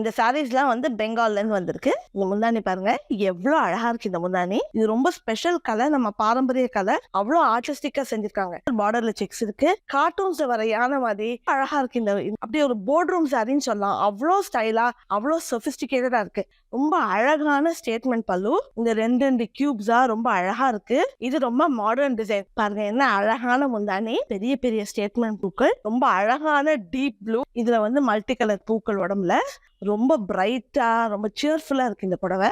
இந்த சாரீஸ்லாம் வந்து பெங்கால்லேருந்து வந்திருக்கு. இந்த முந்தானி பாருங்க எவ்வளோ அழகாக இருக்கு இந்த முந்தானி இது ரொம்ப ஸ்பெஷல் கலர் நம்ம பாரம்பரிய கலர் அவ்வளோ ஆர்டிஸ்டிக்காக செஞ்சிருக்காங்க. பார்டர்ல செக்ஸ் இருக்கு. கார்ட்டூன்ஸ் வர யானை மாதிரி அழகாக இருக்கு இந்த அப்படியே ஒரு போர்ட் ரூம் சாரின்னு சொல்லலாம். அவ்வளோ ஸ்டைலாக அவ்வளோ சொஃபிஸ்டிகேட்டடாக இருக்கு. ரொம்ப அழகான ஸ்டேட்மெண்ட் பல்லு. இந்த ரெண்டு ரெண்டு கியூப்ஸா ரொம்ப அழகா இருக்கு. இது ரொம்ப மாடர்ன் டிசைன் பாருங்க என்ன அழகான முந்தானி. பெரிய பெரிய ஸ்டேட்மெண்ட் பூக்கள். ரொம்ப அழகான டீப் ப்ளூ இதுல வந்து மல்டி கலர் பூக்கள் உடம்புல. ரொம்ப பிரைட்டா ரொம்ப சியர்ஃபுல்லா இருக்கு இந்த புடவை.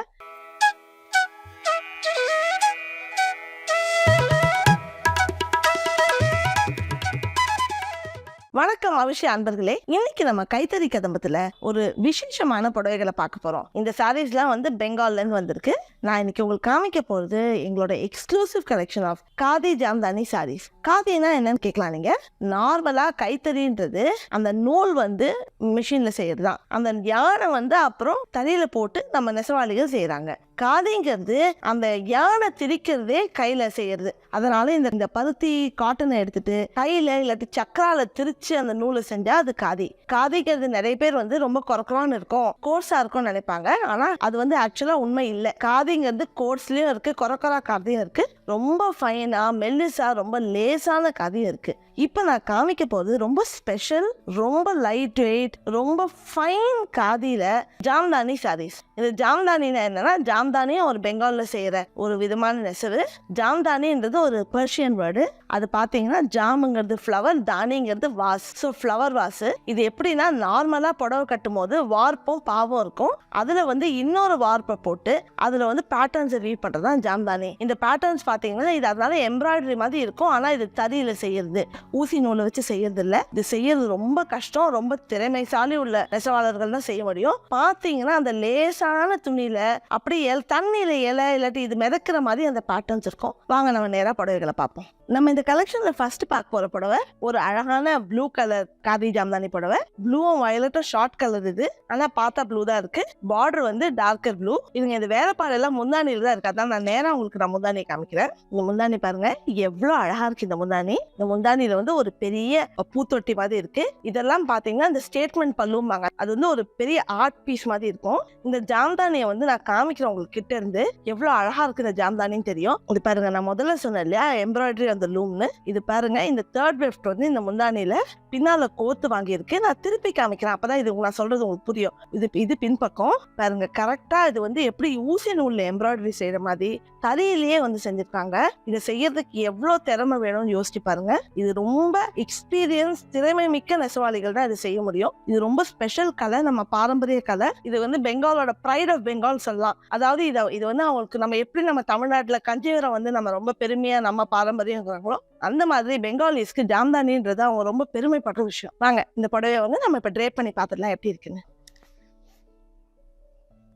வணக்கம் அவிஷய அன்பர்களே. இன்னைக்கு நம்ம கைத்தறி கதம்பத்துல ஒரு விசேஷமான புடவைகளை பார்க்க போறோம். இந்த சாரீஸ்லாம் வந்து பெங்கால்ல இருந்து வந்திருக்கு. நான் இன்னைக்கு உங்களுக்கு காமிக்க போறது எங்களோட exclusive collection of khadi Jamdani sarees காதினா என்னன்னு கேட்கலாம் நீங்க. நார்மலா கைத்தறின்றது அந்த நூல் வந்து மிஷின்ல செய்யறது தான் அந்த யானை வந்து அப்புறம் தறியில போட்டு நம்ம நெசவாளிகள் செய்யறாங்க. காதிங்கிறது அந்த யானை திரிக்கிறதே கையில செய்யறது. அதனால இந்த இந்த பருத்தி காட்டனை எடுத்துட்டு கையில இல்லாட்டி சக்கரால திரிச்சு அந்த நூலை செஞ்சா அது காதி. காதிங்கிறது நிறைய பேர் வந்து ரொம்ப குறக்குறான்னு இருக்கும். கோர்ஸா இருக்கும்னு நினைப்பாங்க. ஆனா அது வந்து ஆக்சுவலா உண்மை இல்லை. காதிங்கிறது கோர்ஸ்லயும் இருக்கு குறக்குறா காதையும் இருக்கு. ரொம்ப ஃபைனா மெல்லிசா ரொம்ப லேசான காதையும் இருக்கு. இப்போ நான் காமிக்க போகிறது ரொம்ப ஸ்பெஷல் ரொம்ப லைட் வெயிட் ரொம்ப ஃபைன் காதியில் ஜாம்தானி சாரீஸ் இது ஜாம்தானினா என்னன்னா ஜாம்தானியும் ஒரு பெங்காலில் செய்கிற ஒரு விதமான நெசவு ஜாம்தானின்றது ஒரு பர்ஷியன் வேர்டு அது பார்த்தீங்கன்னா ஜாமுங்கிறது ஃப்ளவர் தானிங்கிறது வாஸ். ஸோ ஃப்ளவர் வாஸ் இது எப்படின்னா நார்மலாக புடவை கட்டும் போது வார்ப்பும் பாவம் இருக்கும். அதில் வந்து இன்னொரு வார்ப்பை போட்டு அதில் வந்து பேட்டர்ன்ஸை வீவ் பண்ணுறது தான் ஜாம்தானி. இந்த பேட்டர்ன்ஸ் பார்த்தீங்கன்னா இது அதனால எம்ப்ராய்டரி மாதிரி இருக்கும். ஆனால் இது தறியில் செய்யறது. ஊசி நூலை வச்சு செய்யறது இல்லை இது செய்யறது ரொம்ப கஷ்டம் ரொம்ப திறமைசாலி உள்ள நெசவாளர்கள் தான் செய்ய முடியும். பார்த்தீங்கன்னா அந்த லேசான துணியில் அப்படியே தண்ணியில் இலை இல்லாட்டி இது மிதக்கிற மாதிரி அந்த பேட்டர்ன்ஸ் இருக்கும் வாங்க நம்ம நேராக புடவைகளை பார்ப்போம். நம்ம இந்த கலெக்ஷன்ல ஃபர்ஸ்ட் பார்க்க போற புடவை ஒரு அழகான ப்ளூ கலர் காதி ஜாம்தானி புடவை. ப்ளூவும் வயலட்டும் ஷார்ட் கலர் இது. ஆனா பார்த்தா ப்ளூ தான் இருக்கு. பார்டர் வந்து டார்க்கர் ப்ளூ இதுங்க இந்த வேலைப்பாடு எல்லாம் முந்தானியில தான் இருக்கு. அதான் நான் நேரம் உங்களுக்கு நான் முந்தானி காமிக்கிறேன். இந்த முந்தானி பாருங்க. எவ்வளவு அழகா இருக்கு இந்த முந்தானி. இந்த முந்தானியில வந்து ஒரு பெரிய பூத்தொட்டி மாதிரி இருக்கு. இதெல்லாம் பாத்தீங்கன்னா இந்த ஸ்டேட்மெண்ட் பல்லும்பாங்க. அது வந்து ஒரு பெரிய ஆர்ட் பீஸ் மாதிரி இருக்கும். இந்த ஜாம்தானியை வந்து நான் காமிக்கிறேன் உங்களுக்கு கிட்ட இருந்து எவ்வளவு அழகா இருக்கு இந்த ஜாம்தானின்னு தெரியும். இது பாருங்க நான் முதல்ல சொன்னேன் இல்லையா? எம்ப்ராய்டரி அந்த லூம்னு இது பாருங்க இந்த தேர்ட் வெஃப்ட் வந்து இந்த முந்தானியில பின்னால கோத்து வாங்கியிருக்கு நான் திருப்பி காமிக்கிறேன். அப்பதான் இது நான் சொல்றது உங்களுக்கு புரியும். இது இது பின்பக்கம். பாருங்க கரெக்டா இது வந்து எப்படி ஊசி நூல்ல எம்ப்ராய்டரி செய்யற மாதிரி தரையிலேயே வந்து செஞ்சிருக்காங்க. இதை செய்யறதுக்கு எவ்வளவு திறமை வேணும்னு யோசிச்சு பாருங்க. இது ரொம்ப எக்ஸ்பீரியன்ஸ் திறமை மிக்க நெசவாளிகள் தான் இது செய்ய முடியும். இது ரொம்ப ஸ்பெஷல் கலை நம்ம பாரம்பரிய கலை. இது வந்து பெங்காலோட ப்ரைட் ஆஃப் பெங்கால் சொல்லலாம். அதாவது இதை இது வந்து அவங்களுக்கு நம்ம எப்படி நம்ம தமிழ்நாட்டுல கஞ்சிவரம் வந்து நம்ம ரொம்ப பெருமையா நம்ம பாரம்பரியம் பாரம்பரியங்கிறாங்களோ அந்த மாதிரி பெங்காலிஸ்க்கு ஜாம்தானின்றது அவங்க ரொம்ப பெருமைப்படுற விஷயம். வாங்க இந்த புடவைய வந்து நம்ம இப்போ ட்ரேப் பண்ணி பார்த்துடலாம் எப்படி இருக்குன்னு.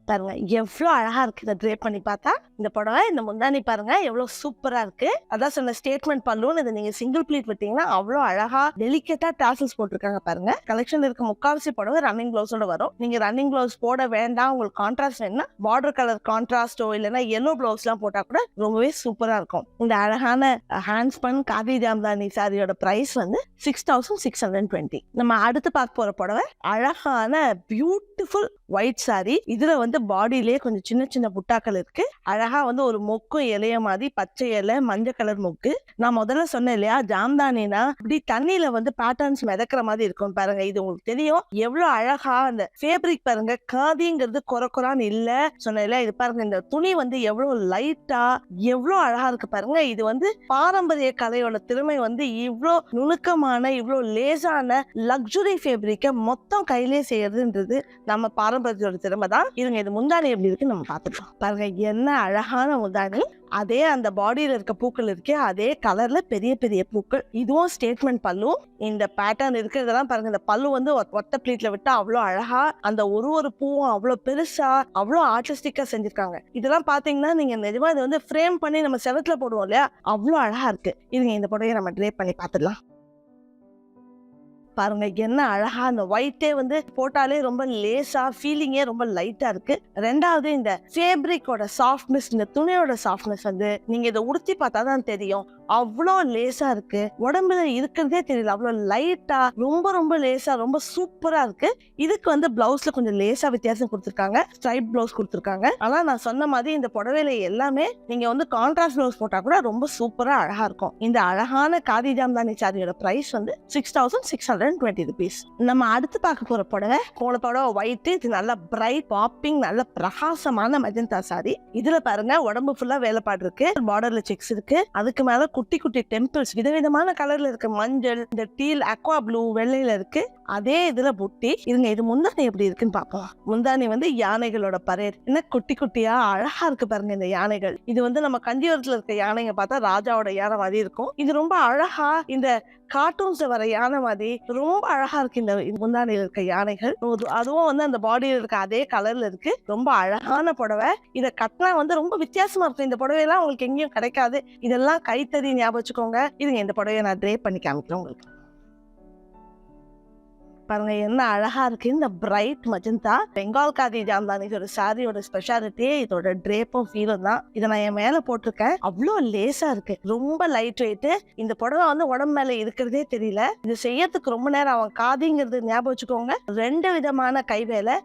பாருங்க. எவ்வளோ அழகா இருக்கு இதை ட்ரேப் பண்ணி பார்த்தா. இந்த புடவை இந்த முந்தானி பாருங்க எவ்வளோ சூப்பரா இருக்கு. அதான் சொன்ன ஸ்டேட்மெண்ட் பல்லுன்னு இதை நீங்க சிங்கிள் ப்ளீட் விட்டீங்கன்னா அவ்வளோ அழகா டெலிகேட்டா டாசல்ஸ் போட்டிருக்காங்க பாருங்க. கலெக்ஷன் இருக்க முக்காவசி புடவை ரன்னிங் பிளவுஸோட வரும். நீங்க ரன்னிங் பிளவுஸ் போட வேண்டாம் உங்களுக்கு கான்ட்ராஸ்ட் வேணும்னா பார்டர் கலர் கான்ட்ராஸ்டோ இல்லைன்னா எல்லோ பிளவுஸ் எல்லாம் போட்டா கூட ரொம்பவே சூப்பரா இருக்கும். இந்த அழகான ஹேண்ட் ஸ்பன் காவி ஜாம்தானி சாரியோட பிரைஸ் வந்து six thousand six hundred twenty நம்ம அடுத்து பார்க்க போற புடவை அழகான பியூட்டிஃபுல் ஒயிட் சாரி இதுல வந்து பாடியிலே கொஞ்சம் சின்ன சின்ன புட்டாக்கள் இருக்கு. அழகா வந்து ஒரு மொக்கும் இலைய மாதிரி பச்சை இலை மஞ்சள் கலர் மொக்கு. நான் முதல்ல சொன்னேன் இல்லையா ஜாம்தானினா இப்படி தண்ணியில வந்து பேட்டர்ன்ஸ் மிதக்கிற மாதிரி இருக்கும் பாருங்க. இது உங்களுக்கு தெரியும். எவ்வளவு அழகா அந்த ஃபேப்ரிக் பாருங்க காதிங்கிறது குறை குறான்னு இல்ல. சொன்னேன் இல்லையா இது பாருங்க இந்த துணி வந்து எவ்வளவு லைட்டா எவ்வளவு அழகா இருக்கு பாருங்க. இது வந்து பாரம்பரிய கலையோட திறமை வந்து இவ்வளோ நுணுக்கமான இவ்வளோ லேசான லக்ஸுரி ஃபேப்ரிக்கை மொத்தம் கையிலே செய்யறதுன்றது நம்ம பாரம்பரியத்தோட திறமை தான். இதுங்க இது முந்தானி எப்படி இருக்கு நம்ம பார்த்துக்கலாம். பாருங்க என்ன அழகான முந்தானி அதே அந்த பாடியில் இருக்க பூக்கள் இருக்கே அதே கலர்ல பெரிய பெரிய பூக்கள். இதுவும் ஸ்டேட்மெண்ட் பல்லு. இந்த பேட்டர்ன் இருக்கிறதெல்லாம் பாருங்க இந்த பல்லு வந்து ஒத்த பிளீட்ல விட்டு அவ்வளோ அழகா அந்த ஒரு ஒரு பூவும் அவ்வளோ பெருசா அவ்வளோ ஆர்டிஸ்டிக்கா செஞ்சிருக்காங்க. இதெல்லாம் பாத்தீங்கன்னா நீங்க நிஜமா இதை வந்து ஃப்ரேம் பண்ணி நம்ம செவத்துல போடுவோம் இல்லையா? அவ்வளோ அழகா இருக்கு. இதுங்க இந்த புடவையை நம்ம ட்ரே பண்ணி பார்த்துடலாம். பாருங்க என்ன அழகா அந்த ஒயிட்டே வந்து போட்டாலே ரொம்ப லேசா ஃபீலிங்கே ரொம்ப லைட்டா இருக்கு. ரெண்டாவது இந்த ஃபேப்ரிக்கோட சாஃப்ட்னஸ் இந்த துணியோட சாஃப்ட்னஸ் வந்து நீங்க இதை உடுத்தி பார்த்தா தான் தெரியும். அவ்வளோ லேசா இருக்கு. உடம்புல இருக்கிறதே தெரியல. அவ்வளோ லைட்டா ரொம்ப ரொம்ப லேசா ரொம்ப சூப்பரா இருக்கு. இதுக்கு வந்து பிளவுஸ்ல கொஞ்சம் லேசா வித்தியாசம் கொடுத்துருக்காங்க. ஸ்ட்ரைப் பிளவுஸ் கொடுத்துருக்காங்க. ஆனா நான் சொன்ன மாதிரி இந்த புடவையில எல்லாமே நீங்க வந்து கான்ட்ராஸ்ட் பிளவுஸ் போட்டா கூட ரொம்ப சூப்பரா அழகா இருக்கும். இந்த அழகான காதி ஜாம்தானி சாரியோட பிரைஸ் வந்து six thousand six hundred twenty rupees நம்ம அடுத்து பார்க்க போகிற புடவை போன புடவை ஒயிட் இது நல்ல பிரைட் பாப்பிங் நல்ல பிரகாசமான மஜந்தா சாரி இதுல பாருங்க உடம்பு ஃபுல்லா வேலைப்பாடு இருக்கு பார்டர்ல செக்ஸ் இருக்கு. அதுக்கு மேல குட்டி குட்டி டெம்பிள்ஸ் விதவிதமான கலர்ல இருக்கு. மஞ்சள் இந்த டீல் அக்வா ப்ளூ வெள்ளையில இருக்கு. அதே இதுல புட்டி. இதுங்க இது முந்தானி எப்படி இருக்குன்னு பாப்போம் முந்தானி வந்து யானைகளோட பரேட். என்ன குட்டி குட்டியா அழகா இருக்கு பாருங்க இந்த யானைகள். இது வந்து நம்ம கஞ்சியோரத்துல இருக்க யானைங்க பார்த்தா ராஜாவோட யானை மாதிரி இருக்கும். இது ரொம்ப அழகா இந்த கார்ட்டூன்ஸ்ல வர யானை மாதிரி ரொம்ப அழகா இருக்கு இந்த முந்தானியில் இருக்க யானைகள். அதுவும் வந்து அந்த பாடியில இருக்க அதே கலர்ல இருக்கு. ரொம்ப அழகான புடவை. இதை கட்டினா வந்து ரொம்ப வித்தியாசமா இருக்கும். இந்த புடவையெல்லாம் உங்களுக்கு எங்கேயும் கிடைக்காது. இதெல்லாம் கைத்தறி ஞாபகம் வச்சுக்கோங்க. இதுங்க இந்த புடவையை நான் ட்ரே பண்ணி காமிக்கிறேன் உங்களுக்கு. பாருங்க என்ன அழகா இருக்கு. இந்த பிரைட் மஜந்தா பெங்கால் காதி ஜாம்தானிஸோட சாரியோட ஸ்பெஷாலிட்டியே இதோட ட்ரேப்பும் ஃபீலும் தான். இதை நான் என் மேல போட்டிருக்கேன். அவ்வளோ லேசா இருக்கு. ரொம்ப லைட் வெயிட் இந்த புடவை வந்து உடம்பு மேல இருக்கிறதே தெரியல. இது செய்யறதுக்கு ரொம்ப நேரம் அவன் காதிங்கிறது ஞாபகம் வச்சுக்கோங்க. ரெண்டு விதமான கை வேலை.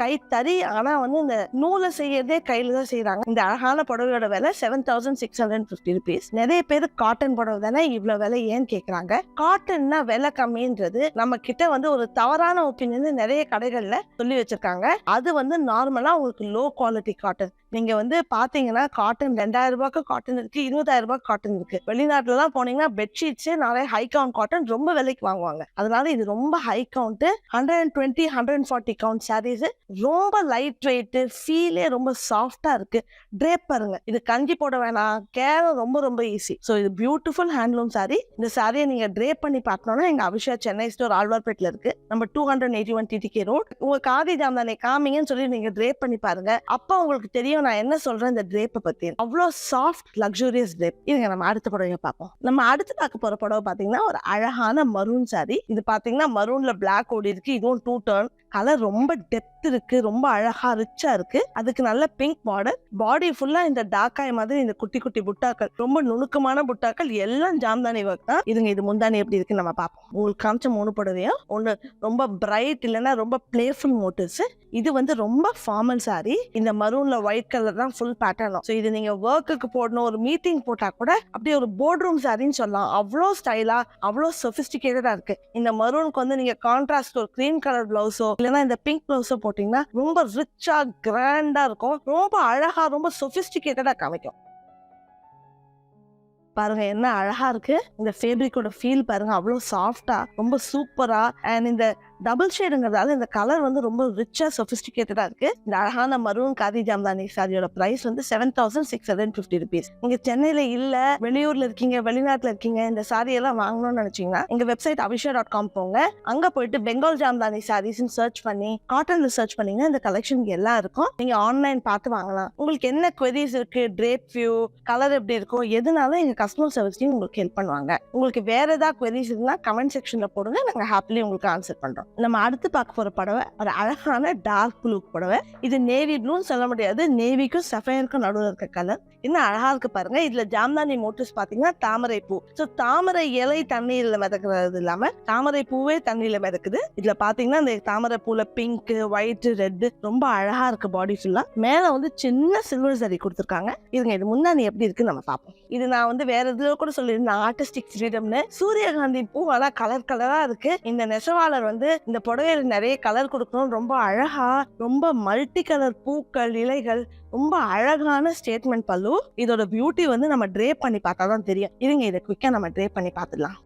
கை தறி ஆனா வந்து இந்த நூலை செய்யறதே கையில தான் செய்யறாங்க இந்த அழகான புடவையோட விலை seven thousand six hundred fifty rupees நிறைய பேர் காட்டன் புடவை தானே இவ்வளவு விலை ஏன்னு கேக்குறாங்க. காட்டன்னா விலை கம்மின்றது நம்ம கிட்ட வந்து ஒரு ஒரு தவறான ஒப்பீனியன் நிறைய கடைகள்ல சொல்லி வச்சிருக்காங்க. அது வந்து நார்மலா உங்களுக்கு லோ குவாலிட்டி காட்டன் நீங்க வந்து பாத்தீங்கன்னா காட்டன் ரெண்டாயிரம் ரூபாய்க்கு காட்டன் இருக்கு இருபதாயிரம் ரூபாய் காட்டன் இருக்கு. வெளிநாட்டுல எல்லாம் போனீங்கன்னா பெட்ஷீட்ஸ் நிறைய ஹை கவுண்ட் காட்டன் ரொம்ப விலைக்கு வாங்குவாங்க. அதனால இது ரொம்ப high count hundred and twenty hundred and forty count sarees ரொம்ப லைட் வெயிட் ஃபீலே ரொம்ப சாஃப்டா இருக்கு. ட்ரேப் பாருங்க. இது கஞ்சி போட வேணாம். கேரம் ரொம்ப ரொம்ப ஈஸி ஸோ இது பியூட்டிஃபுல் ஹேண்ட்லூம் சாரி இந்த சாரியை நீங்க ட்ரேப் பண்ணி பார்க்கணும்னா எங்க அபிஷா சென்னை ஸ்டோர் ஆழ்வார்பேட்டில் இருக்கு. நம்ம two hundred eighty one TTK road உங்க காதி ஜாம்தானே காமிங்கன்னு சொல்லி நீங்க ட்ரேப் பண்ணி பாருங்க. அப்போ உங்களுக்கு தெரியும் நான் என்ன சொல்றேன்? இந்த ட்ரேப்பை பத்தி. அவ்வளோ சாஃப்ட் லக்ஸூரியஸ் ட்ரேப் இதுங்க நம்ம அடுத்த புடவையை பார்ப்போம். நம்ம அடுத்து பார்க்க போற புடவை பாத்தீங்கன்னா ஒரு அழகான மரூன் சாரி இது பாத்தீங்கன்னா மரூன்ல பிளாக் ஓடி இருக்கு இதுவும் டூ டர்ன் கலர் ரொம்ப டெப்த் இருக்கு ரொம்ப அழகா ரிச்சா இருக்கு. அதுக்கு நல்ல பிங்க் பார்டர் பாடி ஃபுல்லா இந்த டாக்காய் மாதிரி இந்த குட்டி குட்டி புட்டாக்கள் ரொம்ப நுணுக்கமான புட்டாக்கள் எல்லாம் ஜாம்தானி ஒர்க் தான். இதுங்க இது முந்தானி எப்படி இருக்குன்னு நம்ம பார்ப்போம். உங்களுக்கு காமிச்ச மூணு புடவையும் ஒன்று ரொம்ப பிரைட் இல்லைன்னா ரொம்ப பிளேஃபுல் மோட்டிவ்ஸ் இது வந்து ரொம்ப ஃபார்மல் சாரி இந்த மரூன்ல ஒயிட் கலர் தான் ஃபுல் பேட்டர்னும் ஸோ இது நீங்க ஒர்க்குக்கு போடணும் ஒரு மீட்டிங் போட்டா கூட அப்படியே ஒரு போர்ட் ரூம் சாரின்னு சொல்லலாம். அவ்வளோ ஸ்டைலா அவ்வளோ சொபிஸ்டிகேட்டடா இருக்கு. இந்த மரூனுக்கு வந்து நீங்க கான்ட்ராஸ்ட் ஒரு கிரீம் கலர் பிளவுஸோ இல்லைன்னா இந்த பிங்க் ப்ளவுஸை போட்டீங்கன்னா ரொம்ப ரிச்சா கிராண்டா இருக்கும். ரொம்ப அழகா ரொம்ப சொபிஸ்டிகேட்டடா காமிக்கும். பாருங்க என்ன அழகா இருக்கு. இந்த ஃபேப்ரிக்கோட ஃபீல் பாருங்க அவ்வளோ சாஃப்டா ரொம்ப சூப்பரா அண்ட் இந்த டபுள் ஷேடுங்கிறதால இந்த கலர் வந்து ரொம்ப ரிச்சாக சொஃபிஸ்டிகேட்டடாக இருக்கு. இந்த அழகான மரூன் காதி ஜாம்தானி சாரியோட ப்ரைஸ் வந்து seven thousand six hundred fifty rupees நீங்கள் சென்னையில் இல்லை வெளியூரில் இருக்கீங்க வெளிநாட்டில் இருக்கீங்க இந்த சாரியெல்லாம் வாங்கணும்னு நினச்சிங்கன்னா எங்கள் வெப்சைட் அபிஷா டாட் காம் போங்க. அங்கே போயிட்டு பெங்கால் ஜாம்தானி சாரீஸ்னு சர்ச் பண்ணி காட்டனில் சர்ச் பண்ணிங்கன்னா இந்த கலெக்ஷன் எல்லாம் இருக்கும். நீங்கள் ஆன்லைன் பார்த்து வாங்கலாம். உங்களுக்கு என்ன குவரிஸ் இருக்குது ட்ரேப் வியூ கலர் எப்படி இருக்கும் எதுனாலும் எங்கள் கஸ்டமர் சர்வீஸ் உங்களுக்கு ஹெல்ப் பண்ணுவாங்க. உங்களுக்கு வேறு ஏதாவது குவரிஸ் இருந்தால் கமெண்ட் செக்ஷனில் போடுங்க நாங்கள் ஹாப்பிலி உங்களுக்கு ஆன்சர் பண்ணுறோம் நம்ம அடுத்து பார்க்க போகிற புடவை ஒரு அழகான டார்க் ப்ளூ புடவை. இது நேவி ப்ளூன்னு சொல்ல முடியாது. நேவிக்கும் சஃபயருக்கும் நடுவில் இருக்க கலர் இன்னும் அழகாக இருக்கு பாருங்க. இதில் ஜாம்தானி மோட்டிவ்ஸ் பார்த்தீங்கன்னா தாமரை பூ. ஸோ தாமரை இலை தண்ணீரில் மிதக்கிறது இல்லாமல் தாமரை பூவே தண்ணியில் மிதக்குது. இதில் பார்த்தீங்கன்னா இந்த தாமரை பூவில் பிங்க் ஒயிட் ரெட் ரொம்ப அழகாக இருக்கு பாடி ஃபுல்லாக மேலே வந்து சின்ன சில்வர் சரி கொடுத்துருக்காங்க. இதுங்க இது முன்னாடி எப்படி இருக்குன்னு நம்ம பார்ப்போம். இது நான் வந்து வேற இதுல கூட சொல்லியிருந்தேன். ஆர்டிஸ்டிக் ஃப்ரீடம்னு சூரியகாந்தி பூ கலர் கலராக இருக்கு. இந்த நெசவாளர் வந்து இந்த புடவையில நிறைய கலர் கொடுக்கணும் ரொம்ப அழகா ரொம்ப மல்டி கலர் பூக்கள் இலைகள் ரொம்ப அழகான ஸ்டேட்மெண்ட் பல்லு. இதோட பியூட்டி வந்து நம்ம ட்ரே பண்ணி பார்த்தா தான் தெரியும். இருங்க இதை குயிக்கா நம்ம ட்ரே பண்ணி பார்த்துடலாம்.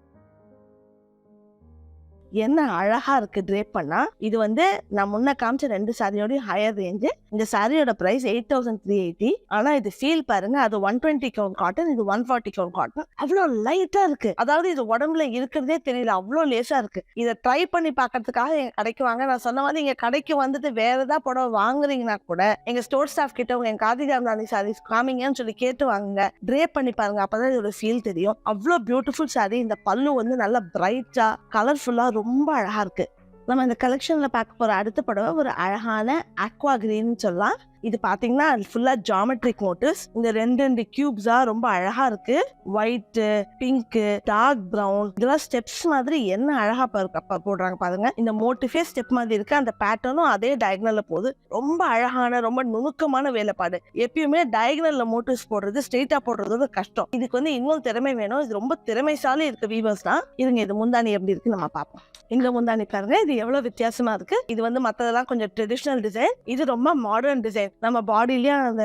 என்ன அழகா இருக்கு ட்ரேப் பண்ணா இது வந்து நான் முன்ன காமிச்ச ரெண்டு சாரியோட ஹையர் ரேஞ்சு இந்த சாரியோட price eight thousand three eighty ஆனா இது ஃபீல் பாருங்க அது ஒன் டுவெண்ட்டி கவுண்ட் காட்டன் இது ஒன் ஃபார்ட்டி கவுண்ட் காட்டன் அவ்வளோ லைட்டா இருக்கு. அதாவது இது உடம்புல இருக்கிறதே தெரியல அவ்வளோ லேசா இருக்கு. இதை ட்ரை பண்ணி பார்க்கறதுக்காக எங்க கடைக்கு வாங்க. நான் சொன்ன மாதிரி எங்க கடைக்கு வந்துட்டு வேற ஏதாவது புடவை வாங்குறீங்கன்னா கூட எங்க ஸ்டோர் ஸ்டாஃப் கிட்ட உங்க எங்க காதி சாரீஸ் காமிங்கன்னு சொல்லி கேட்டு வாங்குங்க. ட்ரேப் பண்ணி பாருங்க அப்பதான் இதோட ஃபீல் தெரியும். அவ்வளோ பியூட்டிஃபுல் சாரி இந்த பல்லு வந்து நல்லா பிரைட்டா கலர்ஃபுல்லா ரொம்ப அழகாக இருக்குது நம்ம இந்த கலெக்ஷனில் பார்க்க போகிற அடுத்த படம் ஒரு அழகான அக்வா கிரீன் சொல்லலாம். இது பார்த்தீங்கன்னா ஃபுல்லாக ஜாமெட்ரிக் மோட்டிவ்ஸ் இந்த ரெண்டு ரெண்டு கியூப்ஸாக ரொம்ப அழகாக இருக்குது ஒயிட்டு பிங்க்கு டார்க் ப்ரௌன் இதெல்லாம் ஸ்டெப்ஸ் மாதிரி என்ன அழகாக போடுறாங்க பாருங்க. இந்த மோட்டிஃபே ஸ்டெப் மாதிரி இருக்கு. அந்த பேட்டர்னும் அதே டயக்னலில் போகுது. ரொம்ப அழகான ரொம்ப நுணுக்கமான வேலைப்பாடு. எப்பயுமே டயக்னலில் மோட்டிவ்ஸ் போடுறது ஸ்ட்ரெயிட்டாக போடுறது கஷ்டம். இதுக்கு வந்து இன்னும் திறமை வேணும். இது ரொம்ப திறமைசாலி இருக்க வீவர்ஸ் தான். இதுங்க இது முந்தானி எப்படி இருக்கு நம்ம பார்ப்போம். இந்த முந்தானி பாருங்க. இது எவ்வளோ வித்தியாசமாக இருக்கு. இது வந்து மற்றதெல்லாம் கொஞ்சம் ட்ரெடிஷ்னல் டிசைன் இது ரொம்ப மாடர்ன் டிசைன் நம்ம பாடியிலயே அந்த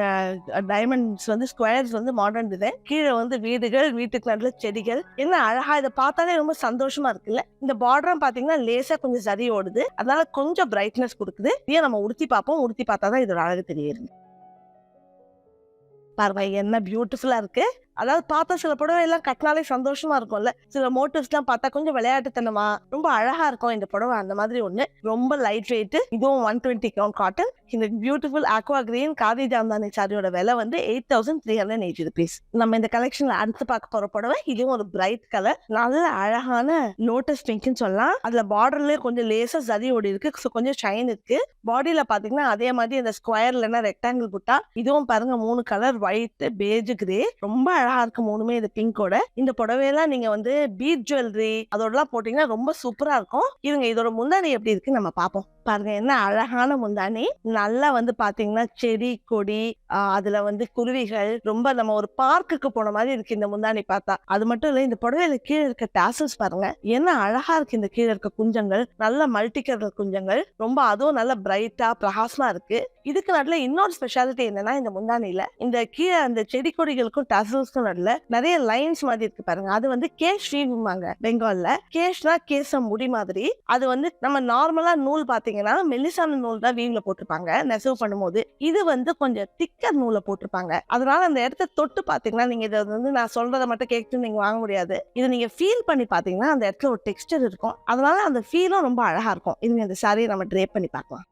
டைமண்ட்ஸ் வந்து ஸ்கொயர்ஸ் வந்து மாடர்ன் டிசைன் கீழே வந்து வீடுகள் வீட்டுக்கு நல்ல செடிகள். என்ன அழகா இதை பார்த்தாலே ரொம்ப சந்தோஷமா இருக்குல்ல? இந்த பார்டரும் பாத்தீங்கன்னா லேசா கொஞ்சம் சரி ஓடுது. அதனால கொஞ்சம் பிரைட்னஸ் கொடுக்குது. இதையே நம்ம உடுத்தி பார்ப்போம். உடுத்தி பார்த்தா தான் இதோட அழகு தெரியுது பாருங்க என்ன பியூட்டிஃபுல்லா இருக்கு. அதாவது பார்த்தா சில புடவை எல்லாம் கட்டினாலே சந்தோஷமா இருக்கும்ல. சில மோட்டிவ்ஸ்லாம் பார்த்தா கொஞ்சம் விளையாட்டுத்தனமா ரொம்ப அழகா இருக்கும் இந்த புடவை. அந்த மாதிரி ஒண்ணு. ரொம்ப லைட் வெயிட் இதுவும் ஒன் டுவெண்ட்டி கவுண்ட் காட்டன் இந்த beautiful aqua green khadi Jamdani சாரியோட விலை வந்து eight thousand three hundred eighty rupees நம்ம இந்த கலெக்ஷன்ல அடுத்து பார்க்க போற புடவை இதுவும் ஒரு பிரைட் கலர் நல்ல அழகான லோட்டஸ் பிங்க்னு சொல்லலாம். அதுல பார்டர்லயே கொஞ்சம் லேசா சரி ஓடி இருக்கு. கொஞ்சம் ஷைன் இருக்கு. பாடியில பாத்தீங்கன்னா அதே மாதிரி இந்த ஸ்கொயர் இல்லைன்னா ரெக்டாங்கிள் குட்டா இதுவும் பாருங்க மூணு கலர் ஒயிட் பேஜ் கிரே ரொம்ப அழகா இருக்கு மூணுமே இது பிங்கோட இந்த புடவையெல்லாம் நீங்க வந்து பீட் ஜுவல்லரி அதோடலாம் போட்டீங்கன்னா ரொம்ப சூப்பரா இருக்கும். இருங்க இதோட முந்தானி எப்படி இருக்கு நம்ம பார்ப்போம். பாருங்க என்ன அழகான முந்தானி நல்லா வந்து பாத்தீங்கன்னா செடி கொடி அதுல வந்து குருவிகள் ரொம்ப நம்ம ஒரு பார்க்குக்கு போன மாதிரி இருக்கு இந்த முந்தானி பார்த்தா. அது மட்டும் இல்ல இந்த புடவையில கீழே இருக்க டாசல்ஸ் பாருங்க. என்ன அழகா இருக்கு இந்த கீழே இருக்க குஞ்சங்கள். நல்ல மல்டி கலர் குஞ்சங்கள். ரொம்ப அதுவும் நல்ல பிரைட்டா பிரகாசமா இருக்கு. இதுக்கு நடுல இன்னொரு ஸ்பெஷாலிட்டி என்னன்னா இந்த முந்தானில இந்த கீழே அந்த செடி கொடிகளுக்கும் டாசல்ஸ் நடுல நிறைய லைன்ஸ் மாதிரி இருக்கு பாருங்க. அது வந்து கேஷ் வீவுமாங்க பெங்கால்ல. கேஷ்னா கேச முடி மாதிரி. அது வந்து நம்ம நார்மலா நூல் பாத்தீங்கன்னா மெல்லிசான நூல் தான் வீவ்ல போட்டிருப்பாங்க. நெசவு பண்ணும்போது. இது வந்து கொஞ்சம் திக்கர் நூலை போட்டிருப்பாங்க. அதனால அந்த இடத்த தொட்டு பாத்தீங்கன்னா நீங்க இதை வந்து நான் சொல்றதை மட்டும் கேட்டு நீங்க வாங்க முடியாது. இதை நீங்க ஃபீல் பண்ணி பாத்தீங்கன்னா அந்த இடத்துல ஒரு டெக்ஸ்டர் இருக்கும். அதனால அந்த ஃபீலும் ரொம்ப அழகா இருக்கும். இதுங்க இந்த சாரியை நம்ம ட்ரேப் பண்ணி பார்க்கலாம்.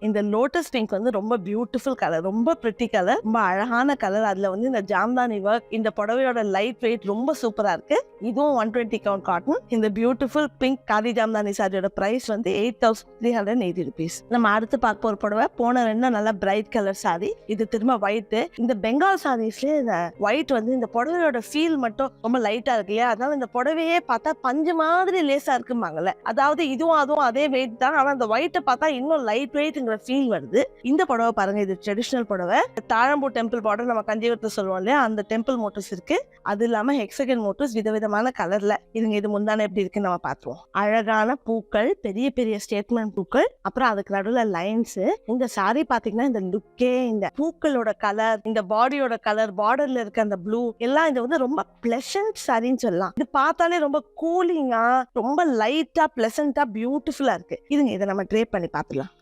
இந்த லோட்டஸ் பிங்க் வந்து ரொம்ப பியூட்டிஃபுல் கலர் ரொம்ப பிரிட்டி கலர் ரொம்ப அழகான கலர் அதுல வந்து இந்த ஜாம்தானி ஒர்க் இந்த புடவையோட லைட் வெயிட் ரொம்ப சூப்பரா இருக்கு. இதுவும் ஒன் டுவெண்ட்டி கவுண்ட் காட்டன் இந்த பியூட்டிஃபுல் பிங்க் காதி ஜாம்தானி சாரியோட பிரைஸ் வந்து eight thousand three hundred eighty rupees நம்ம அடுத்து பார்க்க போற புடவை போன ரெண்டும் நல்லா பிரைட் கலர் சாரி இது திரும்ப ஒயிட் இந்த பெங்கால் சாரீஸ்ல இந்த ஒயிட் வந்து இந்த புடவையோட ஃபீல் மட்டும் ரொம்ப லைட்டா இருக்கு இல்லையா? அதனால இந்த புடவையே பார்த்தா பஞ்சு மாதிரி லேசா இருக்குமாங்கல்ல அதாவது இதுவும் அதுவும் அதே வெயிட் தான். ஆனா அந்த ஒயிட்டை பார்த்தா இன்னும் லைட் வெயிட் அப்படிங்கிற ஃபீல் வருது. இந்த புடவை பாருங்க இது ட்ரெடிஷ்னல் புடவை. தாழம்பூ டெம்பிள் பார்டர் நம்ம கஞ்சிவரத்தை சொல்லுவோம் இல்லையா? அந்த டெம்பிள் மோட்டர்ஸ் இருக்கு. அது இல்லாம ஹெக்ஸகன் மோட்டர்ஸ் விதவிதமான கலர்ல இதுங்க இது முந்தான எப்படி இருக்குன்னு நம்ம பார்த்துருவோம். அழகான பூக்கள் பெரிய பெரிய ஸ்டேட்மெண்ட் பூக்கள். அப்புறம் அதுக்கு நடுவில் லைன்ஸ் இந்த சாரி பாத்தீங்கன்னா இந்த லுக்கே இந்த பூக்களோட கலர் இந்த பாடியோட கலர் பார்டர்ல இருக்க அந்த ப்ளூ எல்லாம் இது வந்து ரொம்ப பிளசன்ட் சாரின்னு சொல்லலாம். இது பார்த்தாலே ரொம்ப கூலிங்கா ரொம்ப லைட்டா பிளசண்டா பியூட்டிஃபுல்லா இருக்கு. இதுங்க இதை நம்ம ட்ரே பண்ணி பார்த்துலாம்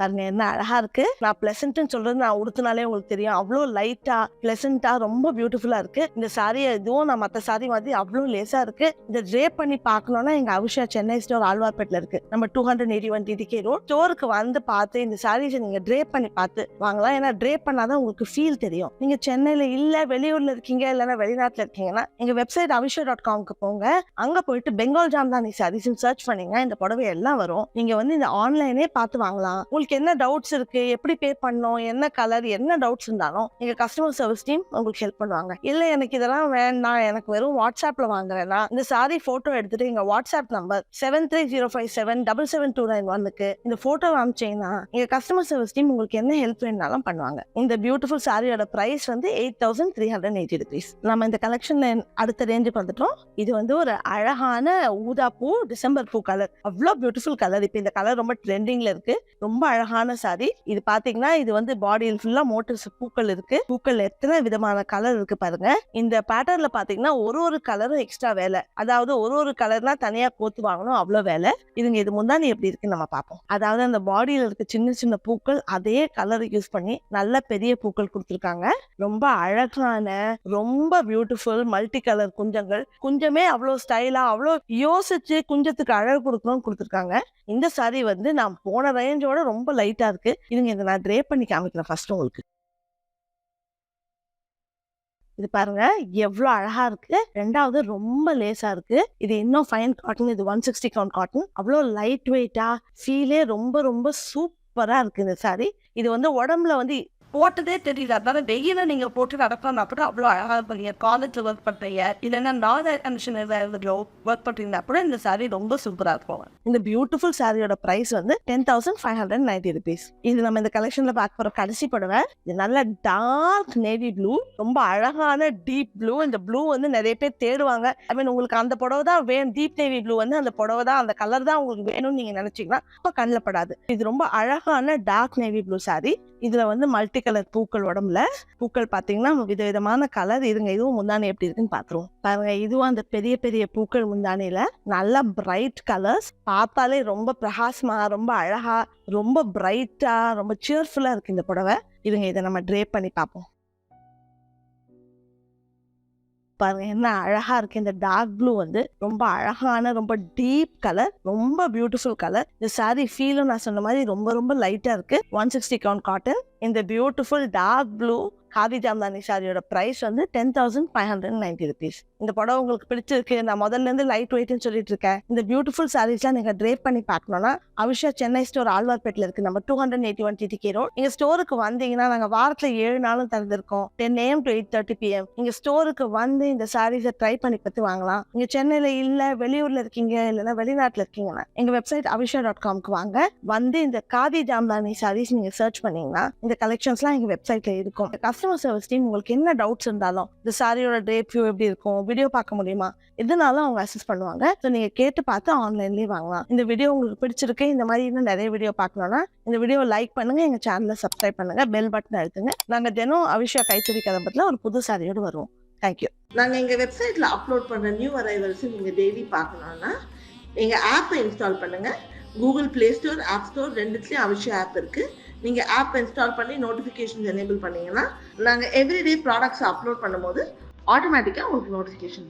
பாருங்க என்ன அழகா இருக்கு. நான் பிளசன்ட்னு சொல்றது நான் உடுத்தினாலே உங்களுக்கு தெரியும். அவ்வளோ லைட்டா பிளசண்டா ரொம்ப பியூட்டிஃபுல்லா இருக்கு. இந்த சாரி இதுவும் நான் மற்ற சாரி மாதிரி அவ்வளோ லேசா இருக்கு. இந்த ட்ரேப் பண்ணி பார்க்கணும்னா எங்க அவிஷா சென்னை ஸ்டோர் ஆழ்வார்பேட்டில் இருக்கு. நம்ம two hundred eighty one TTK road ஸ்டோருக்கு வந்து பார்த்து இந்த சாரீஸை நீங்க ட்ரேப் பண்ணி பார்த்து வாங்கலாம். ஏன்னா ட்ரேப் பண்ணாதான் உங்களுக்கு ஃபீல் தெரியும். நீங்க சென்னையில இல்ல வெளியூர்ல இருக்கீங்க இல்லைன்னா வெளிநாட்டுல இருக்கீங்கன்னா எங்க வெப்சைட் அவிஷா டாட் காம்க்கு போங்க. அங்க போயிட்டு பெங்கால் ஜாம்தானி சாரீஸ் சர்ச் பண்ணீங்க இந்த புடவை எல்லாம் வரும். நீங்க வந்து இந்த ஆன்லைனே பார்த்து வாங்கலாம். உங்களுக்கு என்ன டவுட்ஸ் இருக்கு? எப்படி பே பண்ணணும் என்ன கலர் என்ன டவுட்ஸ் இருந்தாலும் எங்க கஸ்டமர் சர்வீஸ் டீம் உங்களுக்கு ஹெல்ப் பண்ணுவாங்க. இல்ல எனக்கு இதெல்லாம் வேண்டாம். எனக்கு வெறும் வாட்ஸ்அப்ல வாங்குறேன்னா இந்த சாரி போட்டோ எடுத்துட்டு எங்க WhatsApp number seven three zero five seven double seven two nine ஒன்னுக்கு இந்த போட்டோ அமிச்சீங்கன்னா எங்க கஸ்டமர் சர்வீஸ் டீம் உங்களுக்கு என்ன ஹெல்ப் வேணாலும் பண்ணுவாங்க. இந்த பியூட்டிஃபுல் சாரியோட பிரைஸ் வந்து eight thousand three hundred eighty rupees நம்ம இந்த கலெக்ஷன் அடுத்த ரேஞ்சுக்கு வந்துட்டோம். இது வந்து ஒரு அழகான ஊதா பூ டிசம்பர் பூ கலர் அவ்வளோ பியூட்டிஃபுல் கலர் இப்போ இந்த கலர் ரொம்ப ட்ரெண்டிங்ல இருக்கு. ரொம்ப அழகான சாரி. இது பாத்தீங்கன்னா இது வந்து பாடியில் ஃபுல்லா மோட்டர்ஸ் பூக்கள் இருக்கு. பூக்கள் எத்தனை விதமான கலர் இருக்கு பாருங்க. இந்த பேட்டர்ன்ல பாத்தீங்கன்னா ஒரு ஒரு கலரும் எக்ஸ்ட்ரா வேலை. அதாவது ஒரு ஒரு கலர்னா தனியா கோத்து வாங்கணும் அவ்வளோ வேலை. இதுங்க இது முந்தானி எப்படி இருக்குன்னு நம்ம பார்ப்போம் அதாவது அந்த பாடியில் இருக்க சின்ன சின்ன பூக்கள் அதே கலர் யூஸ் பண்ணி நல்ல பெரிய பூக்கள் கொடுத்துருக்காங்க. ரொம்ப அழகான ரொம்ப பியூட்டிஃபுல் மல்டி கலர் குஞ்சங்கள். குஞ்சமே அவ்வளோ ஸ்டைலா அவ்வளோ யோசிச்சு குஞ்சத்துக்கு அழகு கொடுக்கணும்னு கொடுத்துருக்காங்க. இந்த சாரி வந்து நான் போன ரேஞ்சோட ரொம்ப லைட்டா இருக்கு. இதுங்க இதை நான் ட்ரே பண்ணி காமிக்கிறேன் ஃபஸ்ட்டு உங்களுக்கு. இது பாருங்க எவ்வளோ அழகா இருக்கு. ரெண்டாவது ரொம்ப லேசா இருக்கு. இது இன்னும் ஃபைன் காட்டன் இது ஒன் சிக்ஸ்டி கவுண்ட் காட்டன் அவ்வளோ லைட் வெயிட்டா ஃபீலே ரொம்ப ரொம்ப சூப்பரா இருக்கு இந்த சாரி இது வந்து உடம்புல வந்து போட்டதே தெரியல அதனால வெயில நீங்க போட்டு நடக்கணும் கூட அவ்வளோ அழகாக இருப்பீங்க காலேஜில் ஒர்க் பண்ணுறீங்க இல்லைன்னா நான் கண்டிஷன் ஏதாவது ஒர்க் பண்றீங்கன்னா கூட இந்த சாரி ரொம்ப சூப்பரா இருக்கும். இந்த பியூட்டிஃபுல் சாரியோட பிரைஸ் வந்து ten thousand five hundred ninety rupees இது நம்ம இந்த கலெக்ஷன்ல பார்க்க போற கடைசி படுவேன் இது நல்ல டார்க் நேவி ப்ளூ ரொம்ப அழகான டீப் ப்ளூ இந்த ப்ளூ வந்து நிறைய பேர் தேடுவாங்க. ஐ மீன் உங்களுக்கு அந்த புடவை தான் வேணும். டீப் நேவி ப்ளூ வந்து அந்த புடவை தான் அந்த கலர் தான் உங்களுக்கு வேணும்னு நீங்க நினைச்சீங்கன்னா இப்போ கண்ணில் படாது. இது ரொம்ப அழகான டார்க் நேவி ப்ளூ சாரி இதுல வந்து மல்டி கலர் பூக்கள் உடம்புல. பூக்கள் பாத்தீங்கன்னா விதவிதமான கலர் இதுங்க. இதுவும் முந்தானி எப்படி இருக்குன்னு பாத்துருவோம். பாருங்க இதுவும் அந்த பெரிய பெரிய பூக்கள் முந்தானையில நல்லா பிரைட் கலர்ஸ் பார்த்தாலே ரொம்ப பிரகாசமா ரொம்ப அழகா ரொம்ப பிரைட்டா ரொம்ப சியர்ஃபுல்லா இருக்கு இந்த புடவை. இதுங்க இதை நம்ம ட்ரேப் பண்ணி பார்ப்போம். பாருங்க என்ன அழகா இருக்கு. இந்த டார்க் ப்ளூ வந்து ரொம்ப அழகான ரொம்ப டீப் கலர் ரொம்ப பியூட்டிஃபுல் கலர் இந்த சாரி ஃபீலும் நான் சொன்ன மாதிரி ரொம்ப ரொம்ப லைட்டா இருக்கு. ஒன் சிக்ஸ்டி கவுண்ட் காட்டன் இந்த beautiful dark blue khadi Jamdani சாரியோட ப்ரைஸ் வந்து ten thousand five hundred ninety rupees இந்த புடவை உங்களுக்கு பிடிச்சிருக்கு நான் முதல்ல இருந்து லைட் வெயிட்னு சொல்லிட்டு இருக்கேன். இந்த பியூட்டிஃபுல் சாரீஸ்லாம் நீங்க ட்ரேப் பண்ணி பார்க்கணும்னா அவிஷா சென்னை ஸ்டோர் ஆழ்வார்பேட்டில் இருக்கு நம்ம two hundred eighty one TT road நீங்கள் ஸ்டோருக்கு வந்தீங்கன்னா நாங்கள் வாரத்தில் ஏழு நாளும் திறந்திருக்கோம் ten AM to eight thirty PM நீங்கள் ஸ்டோருக்கு வந்து இந்த சாரீஸை ட்ரை பண்ணி பார்த்து வாங்கலாம். நீங்கள் சென்னையில் இல்லை வெளியூரில் இருக்கீங்க இல்லைன்னா வெளிநாட்டில் இருக்கீங்கன்னா எங்கள் வெப்சைட் அவிஷா டாட் காம்க்கு வாங்க. வந்து இந்த காதி ஜாம்தானி சாரீஸ் நீங்கள் சர்ச் பண்ணீங்கன்னா இந்த கலெக்ஷன்ஸ்லாம் எங்கள் வெப்சைட்டில் இருக்கும். கஸ்டமர் சர்வீஸ் டீம் உங்களுக்கு என்ன டவுட்ஸ் இருந்தாலும் இந்த சாரியோட டே வியூ எப்படி இருக்கும் வீடியோ பார்க்க முடியுமா? எதுனாலும் அவங்க அசஸ் பண்ணுவாங்க. ஸோ நீங்கள் கேட்டு பார்த்து ஆன்லைன்லேயே வாங்கலாம். இந்த வீடியோ உங்களுக்கு பிடிச்சிருக்கு இந்த மாதிரி இன்னும் நிறைய வீடியோ பார்க்கணும்னா இந்த வீடியோ லைக் பண்ணுங்க எங்கள் சேனலை சப்ஸ்கிரைப் பண்ணுங்க பெல் பட்டன் அழுத்துங்க. நாங்கள் தினம் அவிஷா கைத்தறி கதம்பத்தில் ஒரு புது சாரியோடு வருவோம். தேங்க்யூ நாங்கள் எங்கள் வெப்சைட்டில் அப்லோட் பண்ணுற நியூ அரைவல்ஸ் நீங்கள் டெய்லி பார்க்கணும்னா எங்கள் ஆப்பை இன்ஸ்டால் பண்ணுங்கள் Google Play Store app store ரெண்டுத்துலேயும் அவசியம் ஆப் இருக்கு. நீங்கள் ஆப் இன்ஸ்டால் பண்ணி நோட்டிஃபிகேஷன்ஸ் எனேபிள் பண்ணீங்கன்னா நாங்கள் எவ்ரிடே ப்ராடக்ட்ஸ் அப்லோட் பண்ணும்போது ஆட்டோமேட்டிக்காக உங்களுக்கு நோட்டிஃபிகேஷன்